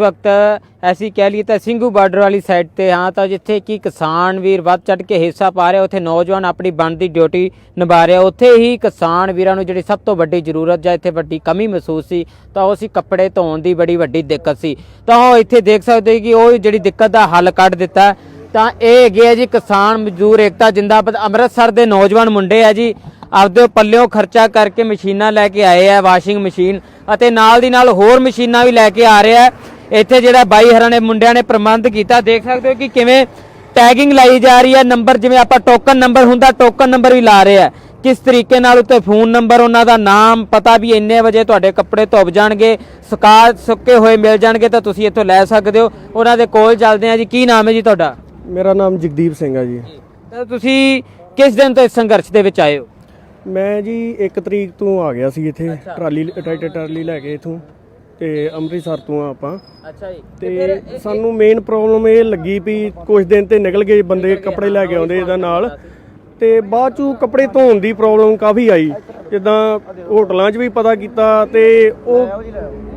ਵਕਤ ਐਸੀ ਕਹਿ ਲਈਏ ਤਾਂ ਸਿੰਘੂ ਬਾਰਡਰ ਵਾਲੀ ਸਾਈਡ ਤੇ, ਹਾਂ, ਤਾਂ ਜਿੱਥੇ ਕਿ ਕਿਸਾਨ ਵੀਰ ਵੱਧ ਚੜ ਕੇ ਹਿੱਸਾ ਪਾ ਰਿਹਾ, ਉੱਥੇ ਨੌਜਵਾਨ ਆਪਣੀ ਬਣਦੀ ਡਿਊਟੀ ਨਿਭਾ ਰਿਹਾ। ਉੱਥੇ ਹੀ ਕਿਸਾਨ ਵੀਰਾਂ ਨੂੰ ਜਿਹੜੀ ਸਭ ਤੋਂ ਵੱਡੀ ਜ਼ਰੂਰਤ ਜਾਂ ਇੱਥੇ ਵੱਡੀ ਕਮੀ ਮਹਿਸੂਸ ਸੀ, ਤਾਂ ਉਹ ਸੀ ਕੱਪੜੇ ਧੋਣ ਦੀ ਬੜੀ ਵੱਡੀ ਦਿੱਕਤ ਸੀ। ਤਾਂ ਉਹ ਇੱਥੇ ਦੇਖ ਸਕਦੇ ਕਿ ਉਹ ਜਿਹੜੀ ਦਿੱਕਤ ਦਾ ਹੱਲ ਕੱਢ ਦਿੱਤਾ। ਤਾਂ ਇਹ ਹੈਗੇ ਆ ਜੀ ਕਿਸਾਨ ਮਜ਼ਦੂਰ ਏਕਤਾ ਜਿੰਦਾਬਾਦ, ਅੰਮ੍ਰਿਤਸਰ ਦੇ ਨੌਜਵਾਨ ਮੁੰਡੇ ਆ ਜੀ। ਆਪਦੇ ਪੱਲਿਓਂ ਖਰਚਾ ਕਰਕੇ ਮਸ਼ੀਨਾਂ ਲੈ ਕੇ ਆਏ ਆ, ਵਾਸ਼ਿੰਗ ਮਸ਼ੀਨ ਅਤੇ ਨਾਲ ਦੀ ਨਾਲ ਹੋਰ ਮਸ਼ੀਨਾਂ ਵੀ ਲੈ ਕੇ ਆ ਰਿਹਾ। ਆ ਇੱਥੇ ਜਿਹੜਾ ਬਾਈ ਹਰਾਂ ਨੇ ਮੁੰਡਿਆਂ ਨੇ ਪ੍ਰਬੰਧ ਕੀਤਾ ਦੇਖ ਸਕਦੇ ਹੋ ਕਿ ਕਿਵੇਂ ਟੈਗਿੰਗ ਲਾਈ ਜਾ ਰਹੀ ਹੈ ਨੰਬਰ ਜਿਵੇਂ ਆਪਾਂ ਟੋਕਨ ਨੰਬਰ ਹੁੰਦਾ ਟੋਕਨ ਨੰਬਰ ਵੀ ਲਾ ਰਹੇ ਆ। ਕਿਸ ਤਰੀਕੇ ਨਾਲ ਉੱਤੇ ਫੋਨ ਨੰਬਰ ਉਹਨਾਂ ਦਾ ਨਾਮ ਪਤਾ ਵੀ ਇੰਨੇ ਵਜੇ ਤੁਹਾਡੇ ਕੱਪੜੇ ਧੁੱਪ ਜਾਣਗੇ ਸੁਕਾ ਸੁੱਕੇ ਹੋਏ ਮਿਲ ਜਾਣਗੇ ਤਾਂ ਤੁਸੀਂ ਇੱਥੋਂ ਲੈ ਸਕਦੇ ਹੋ। ਉਹਨਾਂ ਦੇ ਕੋਲ ਚੱਲਦੇ ਆ ਜੀ ਕੀ ਨਾਮ ਹੈ ਜੀ ਤੁਹਾਡਾ? ਮੇਰਾ ਨਾਮ ਜਗਦੀਪ ਸਿੰਘ ਆ ਜੀ। ਤਾਂ ਤੁਸੀਂ ਕਿਸ ਦਿਨ ਤੋਂ ਇਸ ਸੰਘਰਸ਼ ਦੇ ਵਿੱਚ ਆਏ ਹੋ? ਮੈਂ ਜੀ 1 ਤਰੀਕ ਤੋਂ ਆ ਗਿਆ ਸੀ ਇੱਥੇ ਟਰਾਲੀ ਟਰੈਕਟਰ ਟਰਾਲੀ ਲੈ ਕੇ ਇਥੋਂ। ਤੇ ਅੰਮ੍ਰਿਤਸਰ ਤੋਂ ਆ ਆਪਾਂ। ਅੱਛਾ ਜੀ। ਤੇ ਸਾਨੂੰ ਮੇਨ ਪ੍ਰੋਬਲਮ ਇਹ ਲੱਗੀ ਵੀ ਕੁਝ ਦਿਨ ਤੇ ਨਿਕਲ ਗਏ ਬੰਦੇ ਕੱਪੜੇ ਲੈ ਕੇ ਆਉਂਦੇ ਇਹਦਾ ਨਾਲ। ਤੇ ਬਾਅਦ ਚੋਂ ਕੱਪੜੇ ਧੋਣ ਦੀ ਪ੍ਰੋਬਲਮ ਕਾਫੀ ਆਈ। ਜਿੱਦਾਂ ਹੋਟਲਾਂ 'ਚ ਵੀ ਪਤਾ ਕੀਤਾ ਤੇ ਉਹ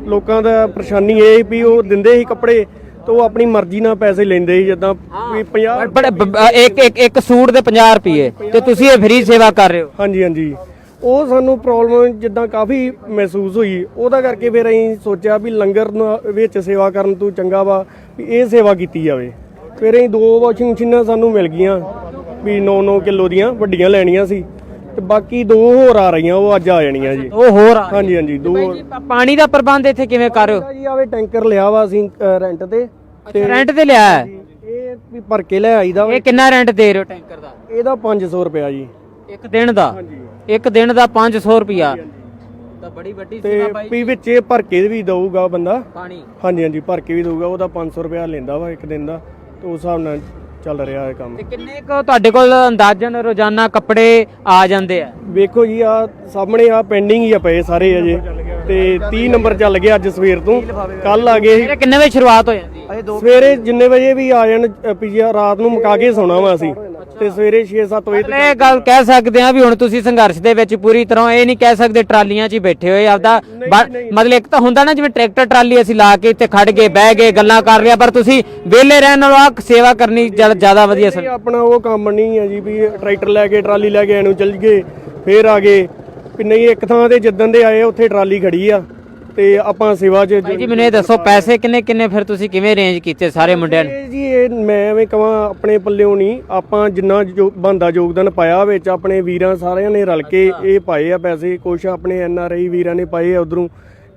ਲੋਕਾਂ ਦਾ ਪਰੇਸ਼ਾਨੀ ਇਹ ਵੀ ਉਹ ਦਿੰਦੇ ਸੀ ਕੱਪੜੇ ਤੇ ਉਹ ਆਪਣੀ ਮਰਜ਼ੀ ਨਾਲ ਪੈਸੇ ਲੈਂਦੇ ਸੀ ਜਿੱਦਾਂ ਵੀ 50 ਬੜੇ ਬ- ਬ- ਇੱਕ ਇੱਕ ਇੱਕ ਸੂਟ ਦੇ 50 ਰੁਪਏ ਤੇ ਤੁਸੀਂ ਇਹ ਫ੍ਰੀ ਸੇਵਾ ਕਰ ਰਹੇ ਹੋ। ਹਾਂਜੀ ਹਾਂਜੀ। ਉਹ ਸਾਨੂੰ ਪ੍ਰੋਬਲਮ ਜਿੱਦਾਂ ਕਾਫੀ ਮਹਿਸੂਸ ਹੋਈ। ਉਹਦਾ ਕਰਕੇ ਫਿਰ ਅਸੀਂ ਸੋਚਿਆ ਵੀ ਲੰਗਰ ਵਿੱਚ ਸੇਵਾ ਕਰਨ ਤੋਂ ਚੰਗਾ ਵਾ ਵੀ ਇਹ ਸੇਵਾ ਕੀਤੀ ਜਾਵੇ। ਫਿਰ ਅਸੀਂ ਦੋ ਵਾਸ਼ਿੰਗ ਮਸ਼ੀਨਾਂ ਸਾਨੂੰ ਮਿਲ ਗਈਆਂ ਵੀ 9-9 ਕਿਲੋ ਦੀਆਂ ਵੱਡੀਆਂ ਲੈਣੀਆਂ ਸੀ। ਤੇ ਬਾਕੀ ਦੋ ਹੋਰ ਆ ਰਹੀਆਂ ਉਹ ਅੱਜ ਆ ਜਾਣੀਆਂ ਜੀ। ਉਹ ਹੋਰ ਆ ਹਾਂਜੀ ਹਾਂਜੀ ਦੋ ਬਾਈ ਜੀ, ਪ- ਪਾਣੀ ਦਾ ਪ੍ਰਬੰਧ ਇੱਥੇ ਕਿਵੇਂ ਕਰ ਰਹੇ ਹੋ? ਜੀ ਆਵੇ ਟੈਂਕਰ ਲਿਆ ਵਾ ਅਸੀਂ ਅ, ਰੈਂਟ ਤੇ। ਅੱਛਾ ਰੈਂਟ ਤੇ ਲਿਆ ਹੈ? ਇਹ ਵੀ ਭਰ ਕੇ ਲੈ ਆਈਦਾ ਵਾ। ਇਹ ਕਿੰਨਾ ਰੈਂਟ ਦੇ ਰਹੇ ਹੋ ਟੈਂਕਰ ਦਾ? ਇਹਦਾ 500 ਰੁਪਿਆ ਜੀ। ਇੱਕ ਦਿਨ ਦਾ ਇੱਕ ਦਿਨ ਦਾ 500 ਰੁਪਿਆ ਤਾਂ ਬੜੀ ਵੱਡੀ ਤੇ ਵੀ ਵਿੱਚ ਇਹ ਭਰ ਕੇ ਵੀ ਦਊਗਾ ਬੰਦਾ? ਪਾਣੀ। ਹਾਂਜੀ ਹਾਂਜੀ ਭਰ ਕੇ ਵੀ ਦਊਗਾ ਉਹਦਾ 500 ਰੁਪਇਆ ਲੈਂਦਾ ਵਾ ਇੱਕ ਦਿਨ ਦਾ ਤੇ ਉਸ ਹਿਸਾਬ ਨਾਲ ਚੱਲ ਰਿਹਾ ਇਹ ਕੰਮ। ਤੇ ਕਿੰਨੇ ਕੁ ਤੁਹਾਡੇ ਕੋਲ ਅੰਦਾਜ਼ਨ ਰੋਜ਼ਾਨਾ ਕੱਪੜੇ ਆ ਜਾਂਦੇ ਆ? ਵੇਖੋ ਜੀ ਆ ਸਾਹਮਣੇ ਆ ਪੈਂਡਿੰਗ ਹੀ ਆ ਪਏ ਸਾਰੇ ਅਜੇ ਤੇ 30 ਨੰਬਰ ਚੱਲ ਗਿਆ ਅੱਜ ਸਵੇਰ ਤੋਂ। ਕੱਲ ਆ ਗਏ ਸੀ। ਮੇਰੇ ਕਿੰਨੇ ਵਜੇ ਸ਼ੁਰੂਆਤ ਹੋ ਜਾਂਦੀ? ਹੈ ਸਵੇਰੇ ਜਿੰਨੇ ਵਜੇ ਵੀ ਆ ਜਾਣ ਪੀਜੀਆ ਰਾਤ ਨੂੰ ਮੁਕਾ ਕੇ ਸੌਣਾ ਵਾ ਅਸੀਂ। ਤੇ ਸਵੇਰੇ 6-7 ਵਜੇ ਮਤਲਬ ਇਹ ਗੱਲ ਕਹਿ ਸਕਦੇ ਆ ਵੀ ਹੁਣ ਤੁਸੀਂ ਸੰਘਰਸ਼ ਦੇ ਵਿੱਚ ਪੂਰੀ ਤਰ੍ਹਾਂ ਇਹ ਨਹੀਂ ਕਹਿ ਸਕਦੇ ਟਰਾਲੀਆਂ 'ਚ ਹੀ ਬੈਠੇ ਹੋਏ ਆਪਦਾ ਬ- ਮਤਲਬ ਇੱਕ ਤਾਂ ਹੁੰਦਾ ਨਾ ਜਿਵੇਂ ਟਰੈਕਟਰ ਟਰਾਲੀ ਅਸੀਂ ਲਾ ਕੇ ਇੱਥੇ ਖੜ ਗਏ ਬਹਿ ਗਏ ਗੱਲਾਂ ਕਰ ਲਿਆ ਪਰ ਤੁਸੀਂ ਵਿਹਲੇ ਰਹਿਣ ਨਾਲੋਂ ਆ ਸੇਵਾ ਕਰਨੀ ਜ਼ਿਆਦਾ- ਜ਼ਿਆਦਾ ਵਧੀਆ ਇਹ ਆਪਣਾ ਉਹ ਕੰਮ ਨਹੀਂ ਹੈ ਜੀ ਵੀ ਟਰੈਕਟਰ ਲੈ ਕੇ ਟਰਾਲੀ ਲੈ ਕੇ ਇਹਨੂੰ ਚੱਲ ਗਏ ਫੇਰ ਆ ਗਏ ਵੀ ਨਹੀਂ ਇੱਕ ਥਾਂ ਤੇ ਜਿੱਦਣ ਦੇ ਆਏ ਉੱਥੇ ਟਰਾਲੀ ਖੜੀ ਆ। ਤੇ ਆਪਾਂ ਸੇਵਾ 'ਚ ਭਾਈ ਜੀ ਮੈਨੂੰ ਇਹ ਦੱਸੋ ਪੈਸੇ ਕਿੰਨੇ ਕਿੰਨੇ ਫਿਰ ਤੁਸੀਂ ਕਿਵੇਂ ਅਰੇਂਜ ਕੀਤੇ ਸਾਰੇ ਮੁੰਡਿਆਂ ਨੇ? ਇਹ ਜੀ ਇਹ ਮੈਂ ਐਵੇਂ ਕਹਾਂ ਆਪਣੇ ਪੱਲਿਓਂ ਨਹੀਂ ਆਪਾਂ ਜਿੰਨਾ ਜੋ ਬੰਦਾ ਯੋਗਦਾਨ ਪਾਇਆ ਵਿੱਚ ਆਪਣੇ ਵੀਰਾਂ ਸਾਰਿਆਂ ਨੇ ਰਲ ਕੇ ਇਹ ਪਾਏ ਆ ਪੈਸੇ ਕੁਛ ਆਪਣੇ ਐਨ ਆਰ ਆਈ ਵੀਰਾਂ ਨੇ ਪਾਏ ਆ ਉਧਰੋਂ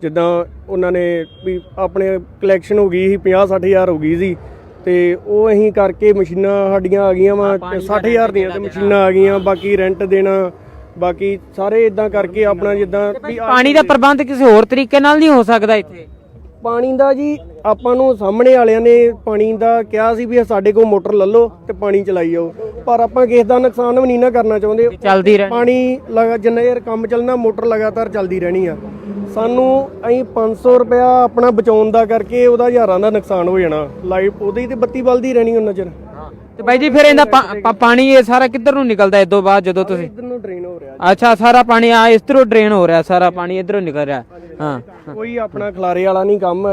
ਜਿੱਦਾਂ ਉਹਨਾਂ ਨੇ ਵੀ ਆਪਣੇ ਕਲੈਕਸ਼ਨ ਹੋ ਗਈ ਸੀ 50 60000 ਹੋ ਗਈ ਸੀ ਤੇ ਉਹ ਅਸੀਂ ਕਰਕੇ ਮਸ਼ੀਨਾਂ ਸਾਡੀਆਂ ਆ ਗਈਆਂ ਵਾ 60000 ਦੀਆਂ ਤੇ ਮਸ਼ੀਨਾਂ ਆ ਗਈਆਂ ਬਾਕੀ ਰੈਂਟ ਦੇਣਾ ਬਾਕੀ ਸਾਰੇ ਇਦਾਂ ਕਰਕੇ ਆਪਣਾ ਜਿੱਦਾਂ ਵੀ ਪਾਣੀ ਦਾ ਪ੍ਰਬੰਧ ਕਿਸੇ ਹੋਰ ਤਰੀਕੇ ਨਾਲ ਨਹੀਂ ਹੋ ਸਕਦਾ ਇੱਥੇ? ਪਾਣੀ ਦਾ ਜੀ ਆਪਾਂ ਨੂੰ ਸਾਹਮਣੇ ਵਾਲਿਆਂ ਨੇ ਪਾਣੀ ਦਾ ਕਿਹਾ ਸੀ ਵੀ ਸਾਡੇ ਕੋਲ ਮੋਟਰ ਲੈ ਲਓ ਤੇ ਪਾਣੀ ਚਲਾਈ ਜਾਓ। ਪਰ ਆਪਾਂ ਕਿਸੇ ਦਾ ਨੁਕਸਾਨ ਵੀ ਨਹੀਂ ਨਾ ਕਰਨਾ ਚਾਹੁੰਦੇ। ਚੱਲਦੀ ਰਹਿ। ਪਾਣੀ ਲਗਾ ਜਿੰਨਾ ਯਾਰ ਕੰਮ ਚੱਲਣਾ ਮੋਟਰ ਲਗਾਤਾਰ ਚੱਲਦੀ ਰਹਿਣੀ ਆ। ਸਾਨੂੰ ਅਸੀਂ 500 ਰੁਪਇਆ ਆਪਣਾ ਬਚਾਉਣ ਦਾ ਕਰਕੇ ਉਹਦਾ ਹਜ਼ਾਰਾਂ ਦਾ ਨੁਕਸਾਨ ਹੋ ਜਾਣਾ। ਲਾਈਵ ਉਹਦੀ ਤੇ ਬੱਤੀ ਬਲਦੀ ਰਹਿਣੀ ਉਹਨਾਂ ਚਿਰ। ਤੇ ਬਾਈ ਜੀ ਫਿਰ ਇਹਦਾ ਪਾ- ਪਾ- ਪਾਣੀ ਇਹ ਸਾਰਾ ਕਿੱਧਰ ਨੂੰ ਨਿਕਲਦਾ ਇਦੋਂ ਬਾਅਦ ਜਦੋਂ ਤੁਸੀਂ? ਇਧਰ ਨੂੰ ਡਰੇਨ ਹੋ ਰਿਹਾ ਅੱਛਾ ਸਾਰਾ ਪਾਣੀ ਆ ਇਸ ਤਰ੍ਹਾਂ ਡਰੇਨ ਹੋ ਰਿਹਾ ਸਾਰਾ ਪਾਣੀ ਇਧਰੋਂ ਨਿਕਲ ਰਿਹਾ। ਹਾਂ। ਕੋਈ ਆਪਣਾ ਖਲਾਰੇ ਵਾਲਾ ਨਹੀਂ ਕੰਮ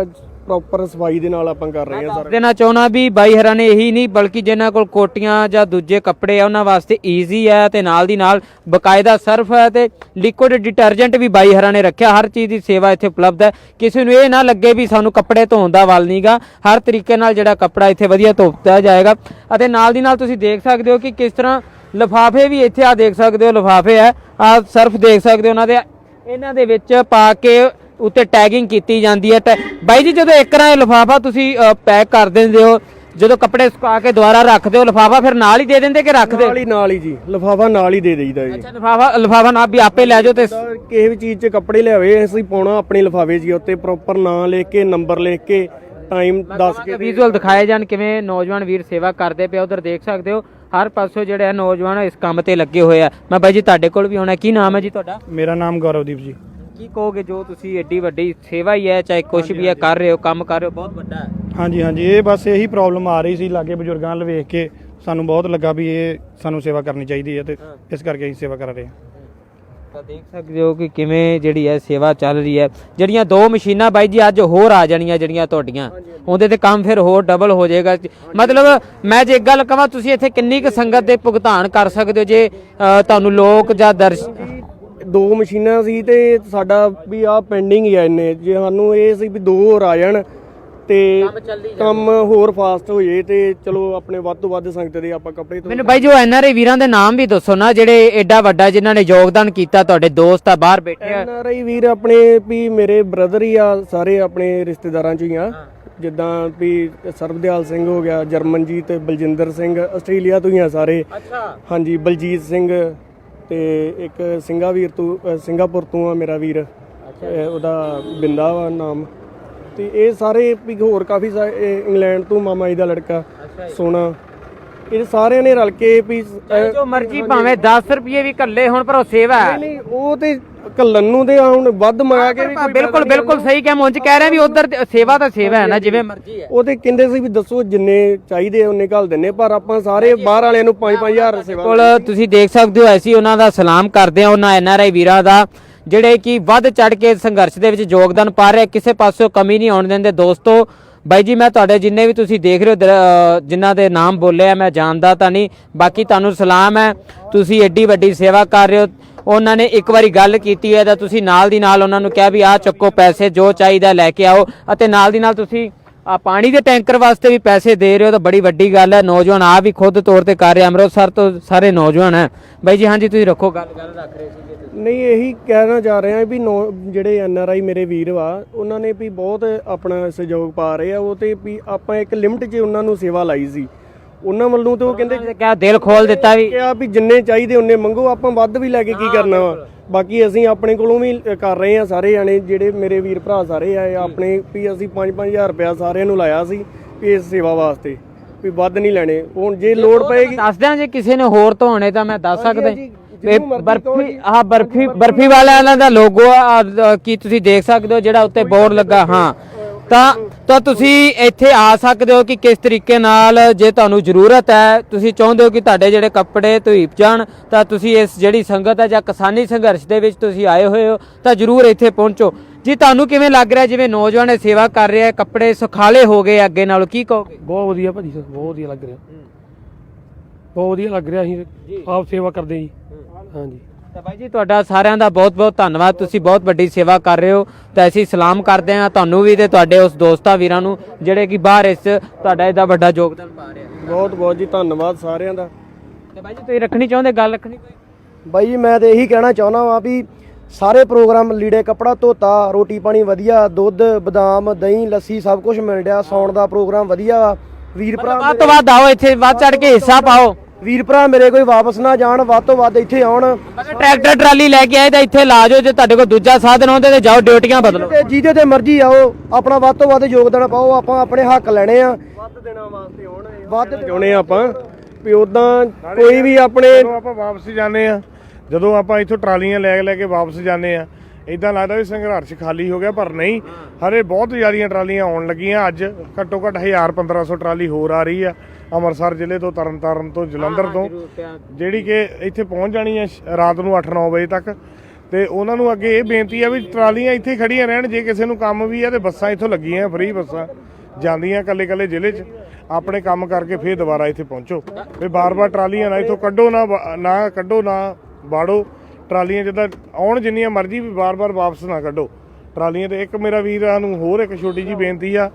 ਪ੍ਰੋਪਰ ਸਫ਼ਾਈ ਦੇ ਨਾਲ ਆਪਾਂ ਕਰ ਰਹੇ ਹਾਂ ਸਾਰਾ। ਦੇਣਾ ਚਾਹੁੰਦਾ ਵੀ ਬਾਈ ਹਰਾਂ ਨੇ ਇਹੀ ਨਹੀਂ ਬਲਕਿ ਜਿਨ੍ਹਾਂ ਕੋਲ ਕੋਟੀਆਂ ਜਾਂ ਦੂਜੇ ਕੱਪੜੇ ਆ ਉਹਨਾਂ ਵਾਸਤੇ ਈਜ਼ੀ ਹੈ ਤੇ ਨਾਲ ਦੀ ਨਾਲ ਬਕਾਇਦਾ ਸਰਫ ਹੈ ਤੇ ਲਿਕੁਇਡ ਡਿਟਰਜੈਂਟ ਵੀ ਬਾਈ ਹਰਾਂ ਨੇ ਰੱਖਿਆ। ਹਰ ਚੀਜ਼ ਦੀ ਸੇਵਾ ਇੱਥੇ ਉਪਲਬਧ ਹੈ। ਕਿਸੇ ਨੂੰ ਇਹ ਨਾ ਲੱਗੇ ਵੀ ਸਾਨੂੰ ਕੱਪੜੇ ਧੋਣ ਦਾ ਵੱਲ ਨਹੀਂਗਾ ਹਰ ਤਰੀਕੇ ਨਾਲ ਜਿਹੜਾ ਕੱਪੜਾ ਇੱਥੇ ਵਧੀਆ ਧੋਤਾ ਜਾਏਗਾ। ਅਤੇ ਨਾਲ ਦੀ ਨਾਲ ਤੁਸੀਂ ਦੇਖ ਸਕਦੇ ਹੋ ਕਿ ਕਿਸ ਤਰ੍ਹਾਂ ਲਿਫਾਫੇ ਵੀ ਇੱਥੇ ਆ ਦੇਖ ਸਕਦੇ ਹੋ। ਲਿਫਾਫੇ ਹੈ ਆ ਸਰਫ ਦੇਖ ਸਕਦੇ ਹੋ ਉਹਨਾਂ ਦੇ। ਇਹਨਾਂ ਦੇ ਵਿੱਚ ਪਾ ਕੇ ਉੱਤੇ ਟੈਗਿੰਗ ਕੀਤੀ ਜਾਂਦੀ ਹੈ। ਟੈ- ਬਾਈ ਜੀ ਜਦੋਂ ਇੱਕ ਰਾਂ ਲਿਫਾਫਾ ਤੁਸੀਂ ਪੈਕ ਕਰ ਦਿੰਦੇ ਹੋ ਜਦੋਂ ਕੱਪੜੇ ਸੁਕਾ ਕੇ ਦੁਬਾਰਾ ਰੱਖਦੇ ਹੋ ਲਿਫਾਫਾ ਫਿਰ ਨਾਲ ਹੀ ਦੇ ਦਿੰਦੇ ਕਿ ਰੱਖਦੇ? ਨਾਲ ਹੀ ਨਾਲ ਹੀ ਜੀ। ਲਫਾਫਾ ਨਾਲ ਹੀ ਦੇ ਦੇਈਦਾ ਜੀ। ਅੱਛਾ ਲਿਫਾਫਾ ਲਿਫਾਫਾ ਨਾ ਵੀ ਆਪੇ ਲੈ ਜਾਓ ਤੇ ਤਾਂ ਕਿਸੇ ਵੀ ਚੀਜ਼ 'ਚ ਕੱਪੜੇ ਲਿਆਵੇ ਅਸੀਂ ਪਾਉਣਾ ਆਪਣੇ ਲਿਫਾਫੇ ਹੀ ਉੱਤੇ ਪ੍ਰੋਪਰ ਨਾਂ ਲਿਖ ਕੇ ਨੰਬਰ ਲਿਖ ਕੇ ਟਾਈਮ ਦੱਸ ਕੇ ਵਿਜ਼ੂਅਲ ਦਿਖਾਏ ਜਾਣ ਕਿਵੇਂ ਨੌਜਵਾਨ ਵੀਰ ਸੇਵਾ ਕਰਦੇ ਪਏ ਉਧਰ ਦੇਖ ਸਕਦੇ ਹੋ ਹਰ ਪਾਸੋਂ ਜਿਹੜੇ ਨੌਜਵਾਨ ਇਸ ਕੰਮ ਤੇ ਲੱਗੇ ਹੋਏ ਆ। ਮੈਂ ਬਾਈ ਜੀ ਤੁਹਾਡੇ ਕੋਲ ਵੀ ਆਉਣਾ ਕੀ ਨਾਮ ਹੈ ਜੀ ਤੁਹਾਡਾ? ਮੇਰਾ ਨਾਮ ਗੌਰਵਦੀਪ ਜੀ। ਕੀ ਕਹੋਗੇ ਜੋ ਤੁਸੀਂ ਏਡੀ ਵੱਡੀ ਸੇਵਾ ਹੀ ਹੈ ਚਾਹੇ ਕੁਝ ਵੀ ਹੈ ਕਰ ਰਹੇ ਹੋ ਕੰਮ ਕਰ ਰਹੇ ਹੋ ਬਹੁਤ ਵੱਡਾ ਹੈ। ਹਾਂਜੀ ਹਾਂਜੀ ਇਹ ਬਸ ਇਹੀ ਪ੍ਰੋਬਲਮ ਆ ਰਹੀ ਸੀ ਲਾਗੇ ਬਜ਼ੁਰਗਾਂ ਵੱਲ ਵੇਖ ਕੇ। ਸਾਨੂੰ ਬਹੁਤ ਲੱਗਾ ਵੀ ਇਹ ਸਾਨੂੰ ਸੇਵਾ ਕਰਨੀ ਚਾਹੀਦੀ ਹੈ ਤੇ ਇਸ ਕਰਕੇ ਅਸੀਂ ਸੇਵਾ ਕਰ ਰਹੇ ਹਾਂ। ਤਾਂ ਦੇਖ ਸਕਦੇ ਹੋ ਕਿ ਕਿਵੇਂ ਜਿਹੜੀ ਹੈ ਸੇਵਾ ਚੱਲ ਰਹੀ ਹੈ। ਜਿਹੜੀਆਂ ਦੋ ਮਸ਼ੀਨਾਂ ਬਾਈ ਜੀ ਅੱਜ ਹੋਰ ਆ ਜਾਣੀਆਂ ਜਿਹੜੀਆਂ ਤੁਹਾਡੀਆਂ। ਉਹਦੇ ਤੇ ਕੰਮ ਫਿਰ ਹੋਰ ਡਬਲ ਹੋ ਜਾਏਗਾ। ਮਤਲਬ ਮੈਂ ਜੇ ਇੱਕ ਗੱਲ ਕਹਾਂ ਤੁਸੀਂ ਇੱਥੇ ਕਿੰਨੀ ਕੁ ਸੰਗਤ ਦੇ ਭੁਗਤਾਨ ਕਰ ਸਕਦੇ ਹੋ? ਜੇ ਤੁਹਾਨੂੰ ਲੋਕ ਜਾਂ ਦਰਸ਼ ਦੋ ਮਸ਼ੀਨਾਂ ਸੀ ਤੇ ਸਾਡਾ ਵੀ ਆ ਪੈਂਡਿੰਗ ਹੀ ਆ ਇੰਨੇ। ਜੇ ਸਾਨੂੰ ਇਹ ਸੀ ਵੀ ਦੋ ਹੋਰ ਆ ਜਾਣ ਤੇ ਕੰਮ ਹੋਰ ਫਾਸਟ ਹੋ ਜੇ ਤੇ ਚਲੋ ਆਪਣੇ ਵੱਧ ਤੋਂ ਵੱਧ ਸੰਗਤ ਦੇ ਆਪਾਂ ਕੱਪੜੇ ਤੋਂ ਮੈਨੂੰ ਬਾਈ ਜੋ ਐਨਆਰਆਈ ਵੀਰਾਂ ਦੇ ਨਾਮ ਵੀ ਦੱਸੋ ਨਾ ਜਿਹੜੇ ਐਡਾ ਵੱਡਾ ਜਿਨ੍ਹਾਂ ਨੇ ਯੋਗਦਾਨ ਕੀਤਾ ਤੁਹਾਡੇ ਦੋਸਤ ਆ ਬਾਹਰ ਬੈਠੇ ਆ। ਐਨ ਆਰ ਆਈ ਵੀਰ ਆਪਣੇ ਵੀ ਮੇਰੇ ਬ੍ਰਦਰ ਹੀ ਆ ਸਾਰੇ ਆਪਣੇ ਰਿਸ਼ਤੇਦਾਰਾਂ ਚ ਹੀ ਆ। ਜਿੱਦਾਂ ਵੀ ਸਰਬਦਿਆਲ ਸਿੰਘ ਹੋ ਗਿਆ ਜਰਮਨਜੀਤ ਬਲਜਿੰਦਰ ਸਿੰਘ ਆਸਟ੍ਰੇਲੀਆ ਤੋਂ ਹੀ ਆ ਸਾਰੇ। ਅੱਛਾ। ਹਾਂਜੀ ਬਲਜੀਤ ਸਿੰਘ ਤੇ ਇੱਕ ਸਿੰਘਾ ਵੀਰ ਤੋਂ ਸਿੰਗਾਪੁਰ ਤੋਂ ਆ ਮੇਰਾ ਵੀਰ। ਇਹ ਉਹਦਾ ਬਿੰਦਾ ਵਾ ਨਾਮ। ਤੇ ਇਹ ਸਾਰੇ ਵੀ ਹੋਰ ਕਾਫੀ ਸਾ- ਇਹ ਇੰਗਲੈਂਡ ਤੋਂ ਮਾਮਾ ਜੀ ਦਾ ਲੜਕਾ ਸੋਨਾ। ਇਹ ਸਾਰਿਆਂ ਨੇ ਰਲ ਕੇ ਵੀ ਜੋ ਮਰਜ਼ੀ ਭਾਵੇਂ 10 ਰੁਪਏ ਵੀ ਕੱਲੇ ਹੁਣ ਪਰ ਉਹ ਸੇਵਾ ਹੈ। ਨਹੀਂ ਉਹ ਤੇ ਕੱਲਨ ਨੂੰ ਤੇ ਹੁਣ ਵੱਧ ਮੰਗਾ ਕੇ ਵੀ ਕੋਈ ਬਿਲਕੁਲ ਬਿਲਕੁਲ ਸਹੀ ਕਿਹਾ ਮੁੰਜ ਕਹਿ ਰਹੇ ਵੀ ਉਧਰ ਸੇਵਾ ਤਾਂ ਸੇਵਾ ਹੈ ਨਾ ਜਿਵੇਂ ਮਰਜ਼ੀ ਹੈ। ਉਹ ਤੇ ਕਹਿੰਦੇ ਸੀ ਵੀ ਦੱਸੋ ਜਿੰਨੇ ਚਾਹੀਦੇ ਉਹਨੇ ਘੱਲ ਦਿੰਨੇ ਪਰ ਆਪਾਂ ਸਾਰੇ ਬਾਹਰ ਵਾਲਿਆਂ ਨੂੰ 5-5000 ਸੇਵਾ ਕੋਲ ਤੁਸੀਂ ਦੇਖ ਸਕਦੇ ਹੋ ਅਸੀਂ ਉਹਨਾਂ ਦਾ ਸਲਾਮ ਕਰਦੇ ਹਾਂ ਉਹਨਾਂ ਐਨਆਰਆਈ ਵੀਰਾਂ ਦਾ ਜਿਹੜੇ ਕਿ ਵੱਧ ਚੜ ਕੇ ਸੰਘਰਸ਼ ਦੇ ਵਿੱਚ ਯੋਗਦਾਨ ਪਾ ਰਹੇ ਕਿਸੇ ਪਾਸੋਂ ਕਮੀ ਨਹੀਂ ਆਉਣ ਦਿੰਦੇ। ਦੋਸਤੋ ਬਾਈ ਜੀ, ਮੈਂ ਤੁਹਾਡੇ ਜਿੰਨੇ ਵੀ ਤੁਸੀਂ ਦੇਖ ਰਹੇ ਹੋ, ਦਰ- ਜਿਨ੍ਹਾਂ ਦੇ ਨਾਮ ਬੋਲੇ ਆ, ਮੈਂ ਜਾਣਦਾ ਤਾਂ ਨਹੀਂ। ਬਾਕੀ ਤੁਹਾਨੂੰ ਸਲਾਮ ਹੈ। ਤੁਸੀਂ ਐਡੀ ਵੱਡੀ ਸੇਵਾ ਕਰ ਰਹੇ ਹੋ। ਉਹਨਾਂ ਨੇ ਇੱਕ ਵਾਰੀ ਗੱਲ ਕੀਤੀ ਹੈ ਤਾਂ ਤੁਸੀਂ ਨਾਲ ਦੀ ਨਾਲ ਉਹਨਾਂ ਨੂੰ ਕਿਹਾ ਵੀ ਆਹ ਚੱਕੋ ਪੈਸੇ ਜੋ ਚਾਹੀਦਾ ਲੈ ਕੇ ਆਓ ਅਤੇ ਨਾਲ ਦੀ ਨਾਲ ਤੁਸੀਂ ਆ ਪਾਣੀ ਦੇ ਟੈਂਕਰ ਵਾਸਤੇ ਵੀ ਪੈਸੇ ਦੇ ਰਹੇ ਹੋ, ਤਾਂ ਬੜੀ ਵੱਡੀ ਗੱਲ ਹੈ। ਨੌਜਵਾਨ ਆ ਵੀ ਖੁਦ ਤੌਰ ਤੇ ਕਰ ਰਿਹਾ ਅੰਮ੍ਰਿਤਸਰ ਤੋਂ ਸਾਰੇ ਨੌਜਵਾਨ ਹੈ। ਬਾਈ ਜੀ, ਹਾਂਜੀ, ਤੁਸੀਂ ਰੱਖੋ ਗੱਲ ਗੱਲ ਰੱਖ ਰਹੇ ਸੀਗੇ ਨਹੀਂ, ਇਹੀ ਕਹਿਣਾ ਚਾਹ ਰਹੇ ਵੀ ਨੌ- ਜਿਹੜੇ ਐਨ ਆਰ ਆਈ ਮੇਰੇ ਵੀਰ ਵਾ, ਉਹਨਾਂ ਨੇ ਵੀ ਬਹੁਤ ਆਪਣਾ ਸਹਿਯੋਗ ਪਾ ਰਹੇ ਆ, ਉਹ ਤੇ ਵੀ ਆਪਾਂ ਇੱਕ ਲਿਮਟ 'ਚ ਉਹਨਾਂ ਨੂੰ ਸੇਵਾ ਲਾਈ ਸੀ। ਉਹਨਾਂ ਵੱਲੋਂ ਤੇ ਉਹ ਕਹਿੰਦੇ ਤੇ ਕਿਹਾ ਦਿਲ ਖੋਲ ਦਿੱਤਾ ਵੀ। ਕਿਹਾ ਵੀ ਜਿੰਨੇ ਚਾਹੀਦੇ ਉਹਨੇ ਮੰਗੋ ਆਪਾਂ ਵੱਧ ਵੀ ਲੈ ਕੇ ਕੀ ਕਰਨਾ ਵਾ? ਬਾਕੀ ਅਸੀਂ ਆਪਣੇ ਕੋਲੋਂ ਵੀ ਕਰ ਰਹੇ ਆ ਸਾਰੇ ਜਾਣੇ ਜਿਹੜੇ ਮੇਰੇ ਵੀਰ ਭਰਾ ਸਾਰੇ ਆ ਆਪਣੇ ਵੀ ਅਸੀਂ 5-5000 ਰੁਪਇਆ ਸਾਰਿਆਂ ਨੂੰ ਲਾਇਆ ਸੀ ਵੀ ਇਸ ਸੇਵਾ ਵਾਸਤੇ ਵੀ ਵੱਧ ਨਹੀਂ ਲੈਣੇ। ਹੁਣ ਜੇ ਲੋੜ ਪਏਗੀ ਦੱਸ ਦਿਆਂ ਜੇ ਕਿਸੇ ਨੇ ਹੋਰ ਹੋਣੇ ਤਾਂ ਮੈਂ ਦੱਸ ਸਕਦਾ। ਹਾਂਜੀ, ਇਹ ਜਿਹਨੂੰ ਮਰਜ਼ੀ ਬਰਫੀ ਆਹ ਬਰਫੀ ਬਰਫੀ ਵਾਲਿਆਂ ਦਾ ਲੋਗੋ ਆ ਕੀ ਤੁਸੀਂ ਦੇਖ ਸਕਦੇ ਹੋ ਜਿਹੜਾ ਉੱਤੇ ਬੋਰਡ ਲੱਗਾ ਹਾਂ। ਤਾਂ ਤਾਂ ਤੁਸੀਂ ਇੱਥੇ ਆ ਸਕਦੇ ਹੋ ਕਿ ਕਿਸ ਤਰੀਕੇ ਨਾਲ ਜੇ ਤੁਹਾਨੂੰ ਜ਼ਰੂਰਤ ਹੈ ਤੁਸੀਂ ਚਾਹੁੰਦੇ ਹੋ ਕਿ ਤੁਹਾਡੇ ਜਿਹੜੇ ਕੱਪੜੇ ਧੁਈਪ ਜਾਣ ਤਾਂ ਤੁਸੀਂ ਇਸ ਜਿਹੜੀ ਸੰਗਤ ਹੈ ਜਾਂ ਕਿਸਾਨੀ ਸੰਘਰਸ਼ ਦੇ ਵਿੱਚ ਤੁਸੀਂ ਆਏ ਹੋਏ ਹੋ ਤਾਂ ਜ਼ਰੂਰ ਇੱਥੇ ਪਹੁੰਚੋ। ਜੀ ਤੁਹਾਨੂੰ ਕਿਵੇਂ ਲੱਗ ਰਿਹਾ ਜਿਵੇਂ ਨੌਜਵਾਨ ਸੇਵਾ ਕਰ ਰਿਹਾ ਕੱਪੜੇ ਸੁਖਾਲੇ ਹੋ ਗਏ ਅੱਗੇ ਨਾਲੋਂ ਕੀ ਕਹੋਗੇ? ਬਹੁਤ ਵਧੀਆ ਭਾਜੀ ਸਰ ਬਹੁਤ ਵਧੀਆ ਲੱਗ ਰਿਹਾ। ਬਹੁਤ ਵਧੀਆ ਲੱਗ ਰਿਹਾ ਅਸੀਂ ਆਪ ਸੇਵਾ ਕਰਦੇ ਜੀ। ਹਾਂਜੀ। ਤਾਂ ਬਾਈ ਜੀ ਤੁਹਾਡਾ ਸਾਰਿਆਂ ਦਾ ਬਹੁਤ-ਬਹੁਤ ਧੰਨਵਾਦ। ਤੁਸੀਂ ਬਹੁਤ ਵੱਡੀ ਸੇਵਾ ਕਰ ਰਹੇ ਹੋ। ਤਾਂ ਅਸੀਂ ਸਲਾਮ ਕਰਦੇ ਹਾਂ ਤੁਹਾਨੂੰ ਵੀ ਤੇ ਤੁਹਾਡੇ ਉਸ ਦੋਸਤਾਂ ਵੀਰਾਂ ਨੂੰ ਜਿਹੜੇ ਕਿ ਬਾਹਰ ਇਸ ਤੁਹਾਡਾ ਇਹਦਾ ਵੱਡਾ ਯੋਗਦਾਨ ਪਾ ਰਹੇ ਆ। ਬਹੁਤ ਬਹੁਤ ਜੀ ਧੰਨਵਾਦ ਸਾਰਿਆਂ ਦਾ। ਤੇ ਬਾਈ ਜੀ ਤੁਸੀਂ ਰੱਖਣੀ ਚਾਹੁੰਦੇ ਗੱਲ ਰੱਖਣੀ ਕੋਈ? ਬਾਈ ਜੀ ਮੈਂ ਤੇ ਇਹੀ ਕਹਿਣਾ ਚਾਹੁੰਦਾ ਵਾਂ ਵੀ ਸਾਰੇ ਪ੍ਰੋਗਰਾਮ ਲੀੜੇ ਕੱਪੜਾ ਧੋਤਾ ਰੋਟੀ ਪਾਣੀ ਵਧੀਆ ਦੁੱਧ ਬਦਾਮ ਦਹੀਂ ਲੱਸੀ ਸਭ ਕੁਝ ਮਿਲ ਰਿਹਾ ਸੌਣ ਦਾ ਪ੍ਰੋਗਰਾਮ ਵਧੀਆ ਵਾ। ਵੀਰ ਭਰਾ ਵੱਧ ਤੋਂ ਵੱਧ ਆਓ ਇੱਥੇ ਵੱਧ ਚੜ ਕੇ ਹਿੱਸਾ ਪਾਓ। ਵੀਰ ਭਰਾ ਮੇਰੇ ਕੋਈ ਵਾਪਸ ਨਾ ਜਾਣ ਵੱਧ ਤੋਂ ਵੱਧ ਇੱਥੇ ਆਉਣ। ਟਰੈਕਟਰ ਟਰਾਲੀ ਲੈ ਕੇ ਆਏ ਤਾਂ ਇੱਥੇ ਲਾ ਜਾਓ ਜੇ ਤੁਹਾਡੇ ਕੋਲ ਦੂਜਾ ਸਾਧਨ ਹੁੰਦੇ ਤੇ ਜਾਓ ਡਿਊਟੀਆਂ ਬਦਲੋ। ਤੇ ਜਿਹਦੇ ਤੇ ਮਰਜ਼ੀ ਆਓ ਆਪਣਾ ਵੱਧ ਤੋਂ ਵੱਧ ਯੋਗਦਾਨ ਪਾਓ ਆਪਾਂ ਆਪਣੇ ਹੱਕ ਲੈਣੇ ਆ। ਵੱਧ ਦਿਨਾਂ ਵਾਸਤੇ ਆਉਣ ਵੱਧ ਚਾਹੁੰਦੇ ਆ ਆਪਾਂ? ਵੀ ਉਦਾਂ ਕੋਈ ਵੀ ਆਪਣੇ ਜਦੋਂ ਆਪਾਂ ਵਾਪਸ ਜਾਂਦੇ ਆ ਜਦੋਂ ਆਪਾਂ ਇੱਥੋਂ ਟਰਾਲੀਆਂ ਲੈ ਲੈ ਕੇ ਵਾਪਸ ਜਾਂਦੇ ਆ ਇਦਾਂ ਲੱਗਦਾ ਵੀ ਸੰਘਰਸ਼ ਖਾਲੀ ਹੋ ਗਿਆ ਪਰ ਨਹੀਂ। ਹਰੇ ਬਹੁਤ ਜ਼ਿਆਦੀਆਂ ਟਰਾਲੀਆਂ ਆਉਣ ਲੱਗੀਆਂ ਅੱਜ। ਘੱਟੋ ਘੱਟ 1000 1500 ਟਰਾਲੀ ਹੋਰ ਆ ਰਹੀ ਆ ਅੰਮ੍ਰਿਤਸਰ ਜ਼ਿਲ੍ਹੇ ਤੋਂ ਤਰਨਤਾਰਨ ਤੋਂ ਜਲੰਧਰ ਤੋਂ। ਜਿਹੜੀ ਕਿ ਇੱਥੇ ਪਹੁੰਚ ਜਾਣੀ ਹੈ ਰਾਤ ਨੂੰ 8-9 ਵਜੇ ਤੱਕ। ਤੇ ਉਹਨਾਂ ਨੂੰ ਅੱਗੇ ਇਹ ਬੇਨਤੀ ਆ ਵੀ ਟਰਾਲੀਆਂ ਇੱਥੇ ਖੜੀਆਂ ਰਹਿਣ ਜੇ ਕਿਸੇ ਨੂੰ ਕੰਮ ਵੀ ਆ ਤੇ ਬੱਸਾਂ ਇੱਥੋਂ ਲੱਗੀਆਂ ਫ੍ਰੀ ਬੱਸਾਂ। ਜਾਂਦੀਆਂ ਕੱਲੇ ਕੱਲੇ ਜ਼ਿਲ੍ਹੇ 'ਚ ਆਪਣੇ ਕੰਮ ਕਰਕੇ ਫੇਰ ਦੁਬਾਰਾ ਇੱਥੇ ਪਹੁੰਚੋ। ਵੀ ਬਾਰ-ਬਾਰ ਟਰਾਲੀਆਂ ਨਾ ਇੱਥੋਂ ਕੱਢੋ ਨਾ ਨਾ ਕੱਢੋ ਨਾ ਬਾੜੋ ਟਰਾਲੀਆਂ ਜਿੱਦਾਂ ਆਉਣ ਜਿੰਨੀਆਂ ਮਰਜ਼ੀ ਵੀ ਬਾਰ-ਬਾਰ ਵਾਪਸ ਨਾ ਕੱਢੋ। ਟਰਾਲੀਆਂ ਤੇ ਇੱਕ ਮੇਰਾ ਵੀਰਾਂ ਨੂੰ ਹੋਰ ਇੱਕ ਛੋਟੀ ਜੀ ਬੇਨਤੀ ਆ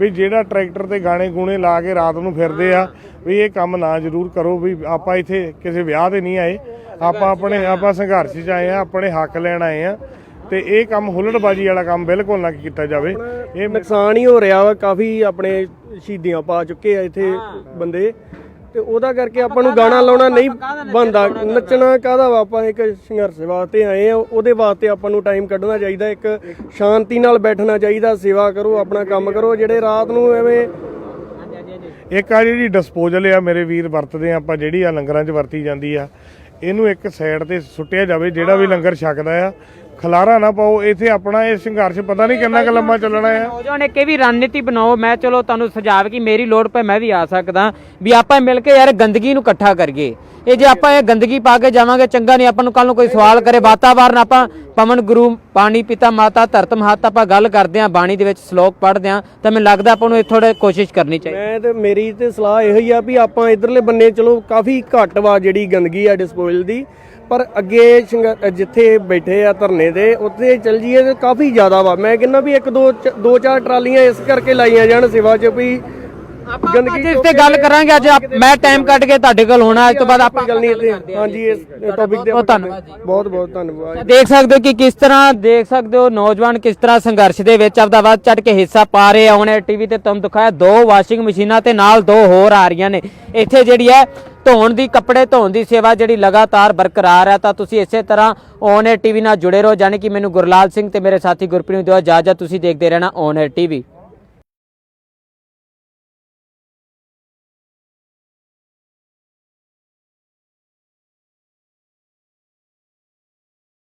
ਵੀ ਜਿਹੜਾ ਟਰੈਕਟਰ ਤੇ ਗਾਣੇ ਗੂਣੇ ਲਾ ਕੇ ਰਾਤ ਨੂੰ ਫਿਰਦੇ ਆ ਵੀ ਇਹ ਕੰਮ ਨਾ ਜ਼ਰੂਰ ਕਰੋ ਵੀ ਆਪਾਂ ਇੱਥੇ ਕਿਸੇ ਵਿਆਹ ਤੇ ਨਹੀਂ ਆਏ। ਆਪਾਂ ਆਪਣੇ ਆਪਾਂ ਸੰਘਰਸ਼ 'ਚ ਆਏ ਆ ਆਪਣੇ ਹੱਕ ਲੈਣ ਆਏ ਆ। ਤੇ ਇਹ ਕੰਮ ਹੁੱਲੜਬਾਜੀ ਵਾਲਾ ਕੰਮ ਬਿਲਕੁਲ ਨਾ ਕੀਤਾ ਜਾਵੇ। ਇਹ ਨੁਕਸਾਨ ਹੀ ਹੋ ਰਿਹਾ ਵਾ ਕਾਫੀ ਆਪਣੇ ਸ਼ਹੀਦੀਆਂ ਪਾ ਚੁੱਕੇ ਆ ਇੱਥੇ ਬੰਦੇ। ਤੇ ਉਹਦਾ ਕਰਕੇ ਆਪਾਂ ਨੂੰ ਗਾਣਾ ਲਾਉਣਾ ਨਹੀਂ ਬੰਦਾ ਨੱਚਣਾ ਕਾਹਦਾ ਵਾ? ਆਪਾਂ ਇੱਕ ਸੰਘਰਸ਼ ਵਾਸਤੇ ਆਏ ਆ। ਉਹਦੇ ਵਾਸਤੇ ਆਪਾਂ ਨੂੰ ਟਾਈਮ ਕੱਢਣਾ ਚਾਹੀਦਾ। ਇੱਕ ਸ਼ਾਂਤੀ ਨਾਲ ਬੈਠਣਾ ਚਾਹੀਦਾ। ਸੇਵਾ ਕਰੋ ਆਪਣਾ ਕੰਮ ਕਰੋ। ਜਿਹੜੇ ਰਾਤ ਨੂੰ ਐਵੇਂ ਇੱਕ ਆ ਜਿਹੜੀ ਡਿਸਪੋਜ਼ਲ ਆ ਮੇਰੇ ਵੀਰ ਵਰਤਦੇ ਆ ਆਪਾਂ ਜਿਹੜੀ ਆ ਲੰਗਰਾਂ 'ਚ ਵਰਤੀ ਜਾਂਦੀ ਆ ਇਹਨੂੰ ਇੱਕ ਸਾਈਡ ਤੇ ਸੁੱਟਿਆ ਜਾਵੇ ਜਿਹੜਾ ਵੀ ਲੰਗਰ ਛਕਦਾ ਆ ਖਲਾਰਾ ਨਾ ਪਾਓ ਇੱਥੇ ਆਪਣਾ ਇਹ ਸੰਘਰਸ਼ ਪਤਾ ਨਹੀਂ ਕਿੰਨਾ ਕੁ ਲੰਮਾ ਚੱਲਣਾ ਹੈ। ਨੌਜਵਾਨ ਇੱਕ ਇਹ ਵੀ ਰਣਨੀਤੀ ਬਣਾਓ ਮੈਂ ਚਲੋ ਤੁਹਾਨੂੰ ਸੁਝਾਵ ਕਿ ਮੇਰੀ ਲੋੜ ਪਏ ਮੈਂ ਵੀ ਆ ਸਕਦਾ ਵੀ ਆਪਾਂ ਮਿਲ ਕੇ ਯਾਰ ਗੰਦਗੀ ਨੂੰ ਇਕੱਠਾ ਕਰੀਏ। ਇਹ ਜੇ ਆਪਾਂ ਇਹ ਗੰਦਗੀ ਪਾ ਕੇ ਜਾਵਾਂਗੇ ਚੰਗਾ ਨਹੀਂ ਆਪਾਂ ਨੂੰ ਕੱਲ ਨੂੰ ਕੋਈ ਸਵਾਲ ਕਰੇ ਵਾਤਾਵਰਨ ਆਪਾਂ ਪਵਨ ਗੁਰੂ ਪਾਣੀ ਪਿਤਾ ਮਾਤਾ ਧਰਤ ਮਹਤ ਆਪਾਂ ਗੱਲ ਕਰਦੇ ਆਂ ਬਾਣੀ ਦੇ ਵਿੱਚ ਸ਼ਲੋਕ ਪੜ੍ਹਦੇ ਆਂ ਤਾਂ ਮੈਨੂੰ ਲੱਗਦਾ ਆਪਾਂ ਨੂੰ ਇਹ ਥੋੜਾ ਕੋਸ਼ਿਸ਼ ਕਰਨੀ ਚਾਹੀਦੀ। ਮੈਂ ਤੇ ਮੇਰੀ ਤੇ ਸਲਾਹ ਇਹੋ ਹੀ ਆ ਵੀ ਆਪਾਂ ਇਧਰਲੇ ਬੰਨੇ ਚਲੋ ਕਾਫੀ ਘੱਟ ਵਾ ਜਿਹੜੀ ਗੰਦਗੀ ਆ ਡਿਸਪੋਜ਼ਲ ਦੀ। ਪਰ ਅੱਗੇ ਜਿੱਥੇ ਬੈਠੇ ਆ ਧਰਨੇ ਤੇ ਉੱਥੇ ਚੱਲ ਜੀਏ ਤੇ ਕਾਫੀ ਜ਼ਿਆਦਾ ਵਾ। ਮੈਂ ਕਹਿੰਦਾ ਵੀ ਇੱਕ ਦੋ ਦੋ ਚਾਰ ਟਰਾਲੀਆਂ ਇਸ ਕਰਕੇ ਲਾਈਆਂ ਜਾਣ ਸੇਵਾ 'ਚ ਵੀ ਅੱਜ ਇਸ ਤੇ ਗੱਲ ਕਰਾਂਗੇ ਅੱਜ ਮੈਂ ਟਾਈਮ ਕੱਢ ਕੇ ਤੁਹਾਡੇ ਕੋਲ ਹੋਣਾ ਅੱਜ ਤੋਂ ਬਾਅਦ ਆਪਾਂ ਗੱਲ ਨਹੀਂ ਇੱਥੇ। ਹਾਂਜੀ ਇਸ ਟੌਪਿਕ ਤੇ ਬਹੁਤ। ਬਹੁਤ ਧੰਨਵਾਦ ਦੇਖ ਸਕਦੇ ਹੋ ਕਿ ਕਿਸ ਤਰ੍ਹਾਂ ਦੇਖ ਸਕਦੇ ਹੋ ਨੌਜਵਾਨ ਕਿਸ ਤਰ੍ਹਾਂ ਸੰਘਰਸ਼ ਦੇ ਵਿੱਚ ਆਪਦਾ ਵੱਧ ਚੜ ਕੇ ਹਿੱਸਾ ਪਾ ਰਹੇ ਆ। ਹੁਣ ਟੀਵੀ ਤੇ ਤੁਹਾਨੂੰ ਦਿਖਾਇਆ ਦੋ ਵਾਸ਼ਿੰਗ ਮਸ਼ੀਨਾਂ ਤੇ ਨਾਲ ਦੋ ਹੋਰ ਆ ਰਹੀਆਂ ਨੇ। ਇੱਥੇ ਜਿਹੜੀ ਹੈ ਧੋਣ ਦੀ, ਕੱਪੜੇ ਧੋਣ ਦੀ ਸੇਵਾ ਜਿਹੜੀ ਲਗਾਤਾਰ ਬਰਕਰਾਰ ਹੈ, ਤਾਂ ਤੁਸੀਂ ਇਸੇ ਤਰ੍ਹਾਂ ਔਨ ਏ ਟੀਵੀ ਨਾਲ ਜੁੜੇ ਰਹੋ, ਜਾਣੀ ਕਿ ਮੈਨੂੰ ਗੁਰਲਾਲ ਸਿੰਘ ਤੇ ਮੇਰੇ ਸਾਥੀ ਗੁਰਪ੍ਰੀਤ ਦਿਓ ਇਜਾਜ਼ਤ ਤੁਸੀਂ ਦੇਖਦੇ ਰਹਿਣਾ ਔਨ ਏ ਟੀਵੀ